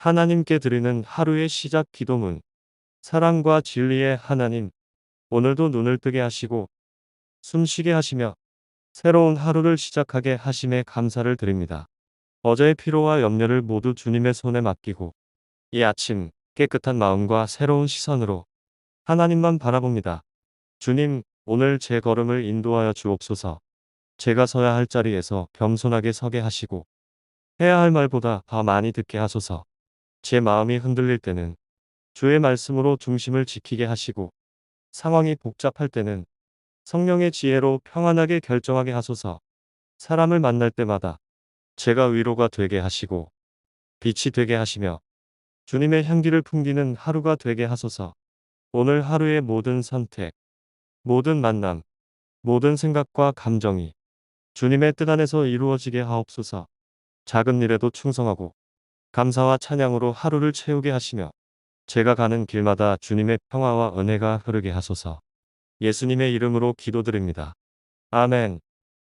하나님께 드리는 하루의 시작 기도문. 사랑과 진리의 하나님, 오늘도 눈을 뜨게 하시고 숨쉬게 하시며 새로운 하루를 시작하게 하심에 감사를 드립니다. 어제의 피로와 염려를 모두 주님의 손에 맡기고 이 아침 깨끗한 마음과 새로운 시선으로 하나님만 바라봅니다. 주님, 오늘 제 걸음을 인도하여 주옵소서. 제가 서야 할 자리에서 겸손하게 서게 하시고 해야 할 말보다 더 많이 듣게 하소서. 제 마음이 흔들릴 때는 주의 말씀으로 중심을 지키게 하시고 상황이 복잡할 때는 성령의 지혜로 평안하게 결정하게 하소서. 사람을 만날 때마다 제가 위로가 되게 하시고 빛이 되게 하시며 주님의 향기를 풍기는 하루가 되게 하소서. 오늘 하루의 모든 선택, 모든 만남, 모든 생각과 감정이 주님의 뜻 안에서 이루어지게 하옵소서. 작은 일에도 충성하고 감사와 찬양으로 하루를 채우게 하시며 제가 가는 길마다 주님의 평화와 은혜가 흐르게 하소서. 예수님의 이름으로 기도드립니다. 아멘.